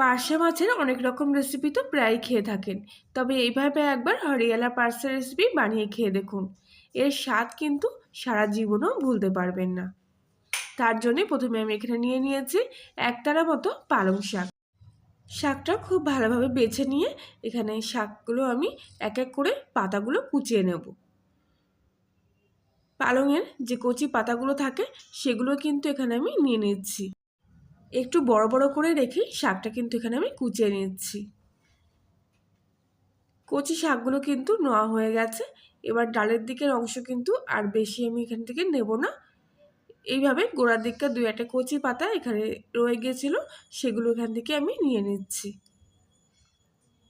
পার্শে মাছের অনেক রকম রেসিপি তো প্রায় খেয়ে থাকেন। তবে এইভাবে একবার হরিয়ালা পার্সের রেসিপি বানিয়ে খেয়ে দেখুন। এর স্বাদ কিন্তু সারা জীবনও ভুলতে পারবেন না। তার জন্যে প্রথমে আমি এখানে নিয়ে নিয়েছি একতারা মতো পালং শাক। শাকটা খুব ভালোভাবে বেছে নিয়ে এখানে শাকগুলো আমি এক এক করে পাতাগুলো কুচিয়ে নেব। পালংয়ের যে কচি পাতাগুলো থাকে, সেগুলো কিন্তু এখানে আমি নিয়ে নিচ্ছি। একটু বড় বড় করে রেখে শাকটা কিন্তু এখানে আমি কুচিয়ে নিচ্ছি। কচি শাকগুলো কিন্তু নোয়া হয়ে গেছে। এবার ডালের দিকের অংশ কিন্তু আর বেশি আমি এখান থেকে নেব না। এইভাবে গোড়ার দিকটা দুই একটা কচি পাতা এখানে রয়ে গিয়েছিল, সেগুলো এখান থেকে আমি নিয়ে নিচ্ছি।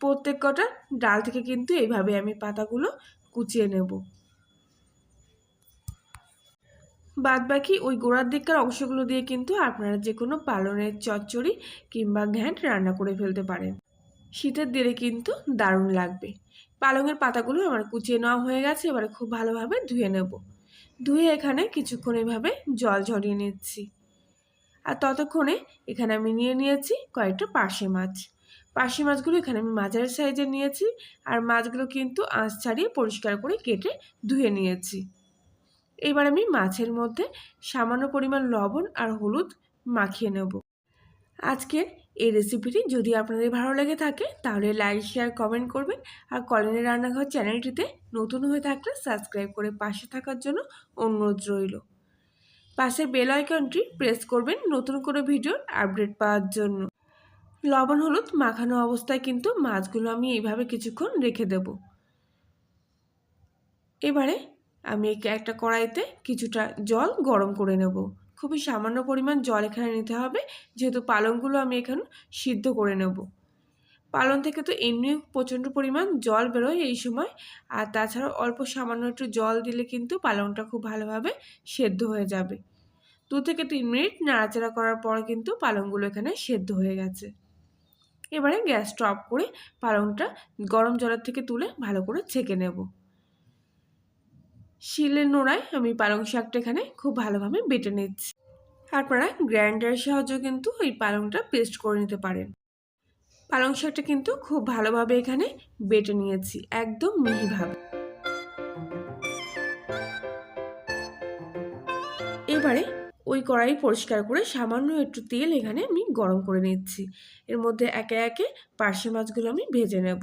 প্রত্যেক কটা ডাল থেকে কিন্তু এইভাবে আমি পাতাগুলো কুচিয়ে নেব। বাদ বাকি ওই গোড়ার দিককার অংশগুলো দিয়ে কিন্তু আপনারা যে কোনো পালনের চচ্চড়ি কিংবা ঘ্যাঁট রান্না করে ফেলতে পারেন। শীতের দিনে কিন্তু দারুণ লাগবে। পালংয়ের পাতাগুলো আমার কুচিয়ে নেওয়া হয়ে গেছে, এবারে খুব ভালোভাবে ধুয়ে নেব। ধুয়ে এখানে কিছুক্ষণ এভাবে জল ঝরিয়ে নিচ্ছি। আর ততক্ষণে এখানে আমি নিয়ে নিয়েছি কয়েকটা পার্শে মাছ। পার্শে মাছগুলো এখানে আমি মাঝারি সাইজে নিয়েছি, আর মাছগুলো কিন্তু আঁচ ছাড়িয়ে পরিষ্কার করে কেটে ধুয়ে নিয়েছি। এবার আমি মাছের মধ্যে সামান্য পরিমাণ লবণ আর হলুদ মাখিয়ে নেব। আজকের এই রেসিপিটি যদি আপনাদের ভালো লেগে থাকে, তাহলে লাইক শেয়ার কমেন্ট করবেন আর কলেনের রান্নাঘর চ্যানেলটিতে নতুন হয়ে থাকলে সাবস্ক্রাইব করে পাশে থাকার জন্য অনুরোধ রইল। পাশে বেল আইকনটি প্রেস করবেন নতুন কোনো ভিডিওর আপডেট পাওয়ার জন্য। লবণ হলুদ মাখানো অবস্থায় কিন্তু মাছগুলো আমি এইভাবে কিছুক্ষণ রেখে দেব। এবারে আমি একটা কড়াইতে কিছুটা জল গরম করে নেব। খুবই সামান্য পরিমাণ জল এখানে নিতে হবে। যেহেতু পালংগুলো আমি এখানে সিদ্ধ করে নেব। পালং থেকে তো এমনি প্রচণ্ড পরিমাণ জল বেরোয় এই সময়। আর তাছাড়া অল্প সামান্য একটু জল দিলে কিন্তু পালংটা খুব ভালোভাবে সেদ্ধ হয়ে যাবে। দু থেকে তিন মিনিট নাড়াচাড়া করার পর কিন্তু পালংগুলো এখানে সেদ্ধ হয়ে গেছে। এবারে গ্যাস স্টপ করে পালংটা গরম জলের থেকে তুলে ভালো করে ছেঁকে নেব। শিলের নোড়ায় আমি পালং শাকটা এখানে খুব ভালোভাবে বেটে নিচ্ছি। আপনারা গ্রাইন্ডারের সাহায্যে কিন্তু এই পালংটা পেস্ট করে নিতে পারেন। পালং শাকটা কিন্তু খুব ভালোভাবে এখানে বেটে নিয়েছি, একদম মিহিভাবে। এবারে ওই কড়াই পরিষ্কার করে সামান্য একটু তেল এখানে আমি গরম করে নিচ্ছি। এর মধ্যে একে একে পার্শে মাছগুলো আমি ভেজে নেব।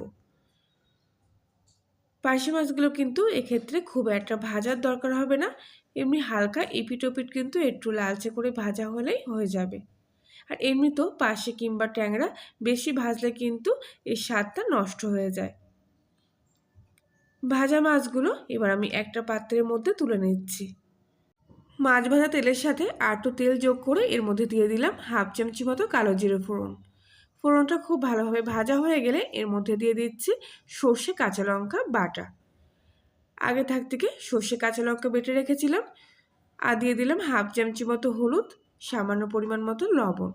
পার্শে মাছগুলো কিন্তু এক্ষেত্রে খুব একটা ভাজার দরকার হবে না। এমনি হালকা এপিট ওপিট কিন্তু একটু লালচে করে ভাজা হলেই হয়ে যাবে। আর এমনি তো পাশে কিংবা ট্যাংরা বেশি ভাজলে কিন্তু এর স্বাদটা নষ্ট হয়ে যায়। ভাজা মাছগুলো এবার আমি একটা পাত্রের মধ্যে তুলে নিচ্ছি। মাছ ভাজা তেলের সাথে আটু তেল যোগ করে এর মধ্যে দিয়ে দিলাম হাফ চামচি মতো কালো জিরে ফোড়ন। ফোড়নটা খুব ভালোভাবে ভাজা হয়ে গেলে এর মধ্যে দিয়ে দিচ্ছি সর্ষে কাঁচা লঙ্কা বাটা। আগে থাক থেকে সর্ষে কাঁচা লঙ্কা বেটে রেখেছিলাম আর দিয়ে দিলাম হাফ চামচি মতো হলুদ, সামান্য পরিমাণ মতো লবণ।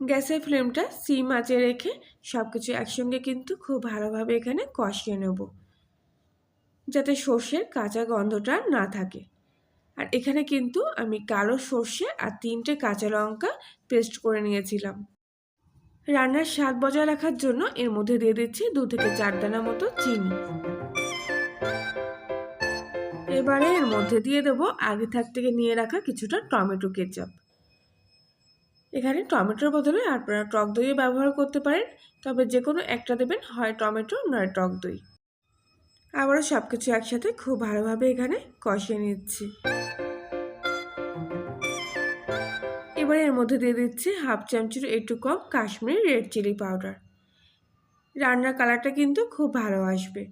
গ্যাসের ফ্লেমটা সিম আঁচে রেখে সব কিছু একসঙ্গে কিন্তু খুব ভালোভাবে এখানে কষিয়ে নেব। যাতে সর্ষের কাঁচা গন্ধটা না থাকে। আর এখানে কিন্তু আমি কালো সর্ষে আর তিনটে কাঁচা লঙ্কা পেস্ট করে নিয়েছিলাম। রান্নার স্বাদ বজায় রাখার জন্য এর মধ্যে দিয়ে দিচ্ছি দু থেকে চার দানা মতো চিনি। এবারে এর মধ্যে দিয়ে দেবো আগে থাক থেকে নিয়ে রাখা কিছুটা টমেটো কেচাপ। এখানে টমেটোর বদলে আপনারা টক দইও ব্যবহার করতে পারেন, তবে যে কোনো একটা দেবেন, হয় টমেটো নয় টক দই। আবারও সব কিছু একসাথে খুব ভালোভাবে এখানে কষিয়ে নিচ্ছি। এবারে এর মধ্যে দিয়ে দিচ্ছি হাফ চামচির একটু কম কাশ্মীরি রেড চিলি পাউডার। রান্নার কালারটা কিন্তু খুব ভালো আসবে।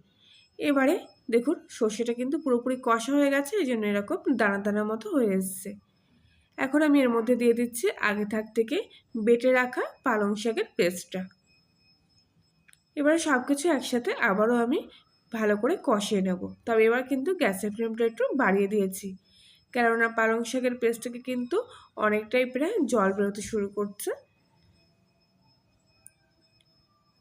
এবারে দেখুন, সর্ষেটা কিন্তু পুরোপুরি কষা হয়ে গেছে, এই জন্য এরকম দানা দানা মতো হয়ে এসছে। এখন আমি এর মধ্যে দিয়ে দিচ্ছি আগে থাক থেকে বেটে রাখা পালং শাকের পেস্টটা। এবারে সব কিছু একসাথে আবারও আমি ভালো করে কষিয়ে নেব। তবে এবার কিন্তু গ্যাসের ফ্লেমটা একটু বাড়িয়ে দিয়েছি। কেননা পালং শাকের পেস্টটাকে কিন্তু অনেকটাই প্রায় জল বেরোতে শুরু করছে।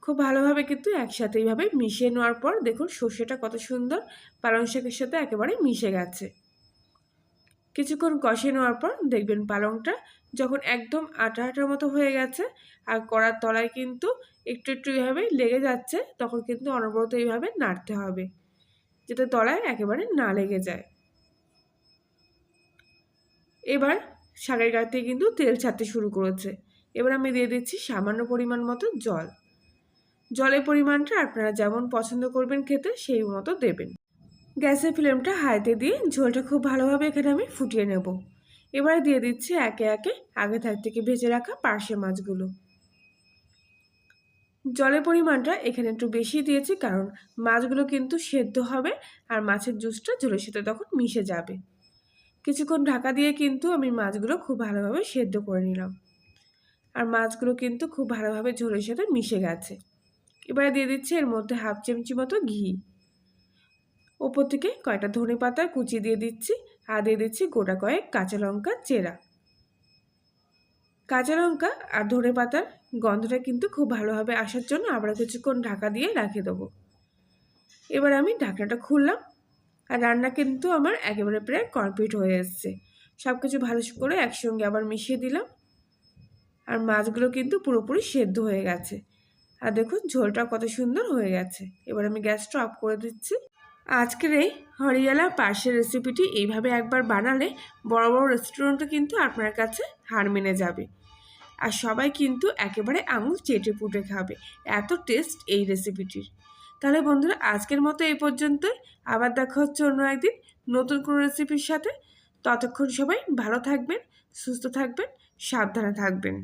খুব ভালোভাবে কিন্তু একসাথে এইভাবে মিশিয়ে নেওয়ার পর দেখুন সর্ষেটা কত সুন্দর পালং শাকের সাথে একেবারে মিশে গেছে। কিছুক্ষণ কষে নেওয়ার পর দেখবেন পালংটা যখন একদম আটা আটার মতো হয়ে গেছে আর কড়ার তলায় কিন্তু একটু একটু এভাবে লেগে যাচ্ছে, তখন কিন্তু অনবরত এইভাবে নাড়তে হবে, যাতে তলায় একেবারে না লেগে যায়। এবার শাকের থেকে কিন্তু তেল ছাড়তে শুরু করেছে। এবার আমি দিয়ে দিচ্ছি সামান্য পরিমাণ মতো জল। জলের পরিমাণটা আপনারা যেমন পছন্দ করবেন খেতে, সেই মতো দেবেন। গ্যাসের ফ্লেমটা হাইতে দিয়ে ঝোলটা খুব ভালোভাবে এখানে আমি ফুটিয়ে নেব। এবারে দিয়ে দিচ্ছি একে একে আগে থাক থেকে ভেজে রাখা পার্শে মাছগুলো। জলের পরিমাণটা এখানে একটু বেশি দিয়েছি কারণ মাছগুলো কিন্তু সেদ্ধ হবে আর মাছের জুসটা ঝোলের সাথে তখন মিশে যাবে। কিছুক্ষণ ঢাকা দিয়ে কিন্তু আমি মাছগুলো খুব ভালোভাবে সেদ্ধ করে নিলাম। আর মাছগুলো কিন্তু খুব ভালোভাবে ঝোলের সাথে মিশে গেছে। এবারে দিয়ে দিচ্ছি এর মধ্যে হাফ চামচি মতো ঘি। ওপর থেকে কয়েকটা ধনে পাতা কুচি দিয়ে দিচ্ছি আর দিয়ে দিচ্ছি গোটা কয়েক কাঁচা লঙ্কা চেরা। কাঁচা লঙ্কা আর ধনে পাতার গন্ধটা কিন্তু খুব ভালোভাবে আসার জন্য আবার কিছুক্ষণ ঢাকা দিয়ে রাখিয়ে দেবো। এবার আমি ঢাকনাটা খুললাম। আর রান্না কিন্তু আমার একেবারে প্রায় কমপ্লিট হয়ে এসছে। সব কিছু ভালো করে একসঙ্গে আবার মিশিয়ে দিলাম। আর মাছগুলো কিন্তু পুরোপুরি সেদ্ধ হয়ে গেছে। আর দেখুন ঝোলটা কত সুন্দর হয়ে গেছে। এবার আমি গ্যাসটা অফ করে দিচ্ছি। আজকের এই হরিয়ালা পার্সের রেসিপিটি এইভাবে একবার বানালে বড় বড় রেস্টুরেন্টও কিন্তু আপনার কাছে হার মেনে যাবে। আর সবাই কিন্তু একেবারে আঙুল চেটে পুটে খাবে। এত টেস্ট এই রেসিপিটির তাহলে বন্ধুরা, আজকের মতো এই পর্যন্তই। আবার দেখা হচ্ছে অন্য একদিন নতুন কোনো রেসিপির সাথে। ততক্ষণ সবাই ভালো থাকবেন, সুস্থ থাকবেন, সাবধানে থাকবেন।